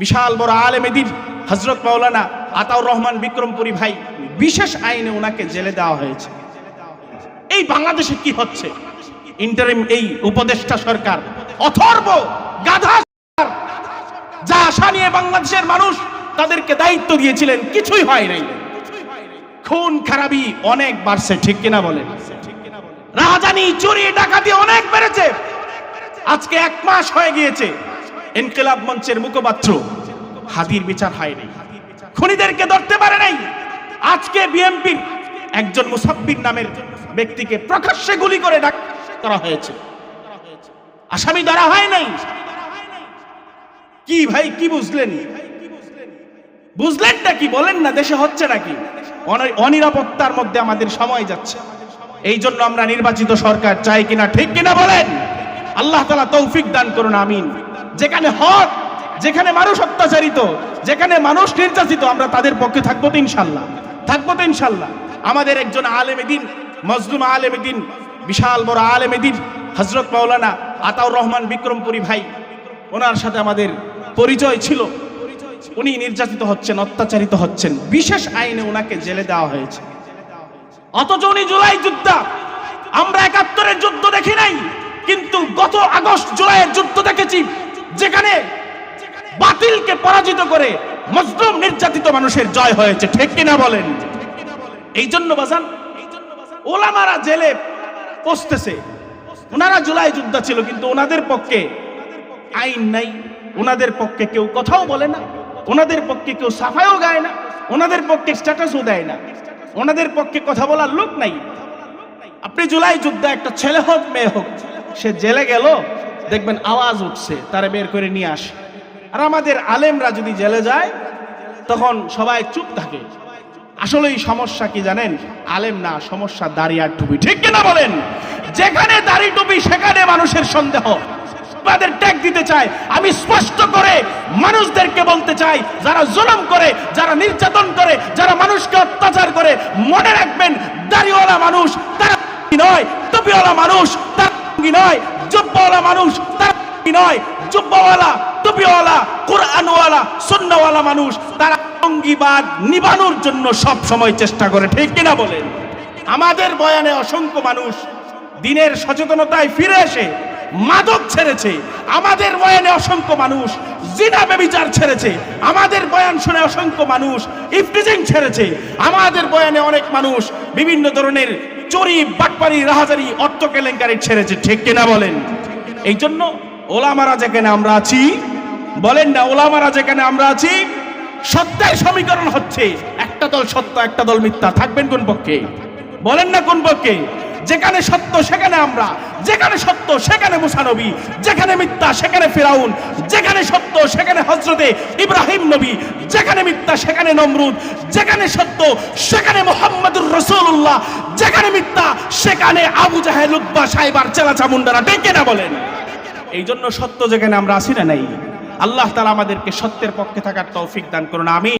বিশাল বড় আলেমেদিন হজরত মাওলানা আতাউর রহমান বিক্রমপুরী ভাই বিশেষ আইনে ওনাকে জেলে দেওয়া হয়েছে। এই বাংলাদেশে কি হচ্ছে? ইন্টারিম এই উপদেষ্টা সরকার অথর্ব গাধা সরকার, যা আশা নিয়ে বাংলাদেশের মানুষ তাদেরকে দায়িত্ব দিয়েছিলেন কিছুই হয় নাই। খুন খারাপি অনেক বাড়ছে ঠিক কিনা বলেন? রাহাজানি চুরি ডাকাতি অনেক বেড়েছে। আজকে এক মাস হয়ে গিয়েছে। ইনকিলাব মঞ্চের মুখপাত্র হাদির বিচার হয়নি। খুনিদেরকে ধরতে পারে নাই। আজকে বিএমপির একজন মুসাব্বির নামের ব্যক্তিকে প্রকাশ্যে গুলি করে ডাক করা হয়েছে। আসামি ধরা হয় নাই। কি ভাই, কি বুঝলেন? বুঝলেনটা কি? বলেন না, দেশে হচ্ছে নাকি? অনিরাপত্তার মধ্যে আমাদের সময় যাচ্ছে। এই জন্য আমরা নির্বাচিত সরকার চাই কিনা, ঠিক কিনা বলেন? আল্লাহ তৌফিক দান করুন, আমিন। যেখানে হক, যেখানে মানুষ অত্যাচারিত, যেখানে মানুষ নির্যাতিত, আমরা তাদের পক্ষে থাকব তো ইনশাল্লাহ। থাকব তো ইনশাল্লাহ। আমাদের একজন আলেম দিন মজলুম আলেম দিন বিশাল বড় আলেম দিন হজরত মাওলানা আতাউর রহমান বিক্রমপুরী ভাই, ওনার সাথে আমাদের পরিচয় ছিল। উনি নির্যাতিত হচ্ছেন, অত্যাচারিত হচ্ছেন। বিশেষ আইনে ওনাকে জেলে দেওয়া হয়েছে। অথচ উনি জুলাই যোদ্ধা। আমরা একাত্তরের যুদ্ধ দেখি নাই, কিন্তু গত আগস্ট জুলাইয়ের যুদ্ধ দেখেছি। যেখানে বাতিলকে পরাজিত করে মজলুম নির্যাতিত মানুষের জয় হয়েছে, ঠিক কিনা বলেন? এই জন্য বাজান, ওলামারা জেলে পৌঁছতেছে। ওনারা জুলাই যোদ্ধা ছিল, কিন্তু ওনাদের পক্ষে আইন নাই। ওনাদের পক্ষে কেউ কথাও বলে না। ওনাদের পক্ষে কেউ সাফাইও গায় না। ওনাদের পক্ষে স্ট্যাটাসও দেয় না। ওনাদের পক্ষে কথা বলার লোক নাই। আপনি জুলাই যুদ্ধে একটা ছেলে হোক, মেয়ে হোক, সে জেলে গেল? দেখবেন আওয়াজ উঠছে, তারা বের করে নিয়ে আসে। আর আমাদের আলেমরা যদি জেলে যায়, তখন সবাই চুপ থাকে। আসলে এই সমস্যা কি জানেন? আলেম না, সমস্যা দাড়ি আর টুপি। ঠিক কিনা বলেন? যেখানে দাড়ি টুপি, সেখানে মানুষের সন্দেহ। তাদের দিতে চাই। আমি স্পষ্ট করে মানুষদেরকে বলতে চাই, যারা জুলুম করে, যারা নির্যাতন করে, যারা মানুষকে অত্যাচার করে, মনে রাখবেন, দাড়িওয়ালা মানুষ তারা নয়, টুপিওয়ালা মানুষ তারা নয়, জুব্বাওয়ালা মানুষ নয়, জুব্বাওয়ালা টুপিওয়ালা কোরআনওয়ালা, সুন্নাওয়ালা মানুষ, তারা অঙ্গিবাদ নিবানোর জন্য সব সময় চেষ্টা করে, ঠিক কিনা বলেন? আমাদের বয়ানে অসংখ্য মানুষ দিনের সচেতনতায় ফিরে এসে মাদক ছেড়েছে, আমাদের বয়ানে অসংখ্য মানুষ জিনা বেবিচার ছেড়েছে, আমাদের বয়ান শুনে অসংখ্য মানুষ ইফটিজিং ছেড়েছে, আমাদের বয়ানে অনেক মানুষ বিভিন্ন ধরনের চুরি, বাটপারি, রাহাজারি, অর্থ কেলেঙ্কারি ছেড়েছে, ঠিক কিনা বলেন? এই জন্য ওলামারা যেখানে আমরা আছি, বলেন না ওলামারা যেখানে আমরা আছি সত্যের সমীকরণ হচ্ছে। একটা দল সত্য একটা দল মিথ্যা। থাকবেন কোন পক্ষে? বলেন না কোন পক্ষে? যেখানে সত্য, সেখানে আমরা। যেখানে সত্য, সেখানে মুসানবী যেখানে মিথ্যা, সেখানে ফেরাউন। যেখানে সত্য, সেখানে হজরতে ইব্রাহিম নবী। যেখানে মিথ্যা, সেখানে নমরুদ। যেখানে সত্য, সেখানে মোহাম্মদুর রসুল্লাহ যেখানে মিথ্যা, সেখানে আবু জাহেল উদ্বা সাইবার চেলা চামুন্ডারা ডেকে না বলেন। এই জন্য সত্য যেখানে আমরা আসি না নাই? আল্লাহ তালা আমাদেরকে সত্যের পক্ষে থাকার তৌফিক দান করুন আমি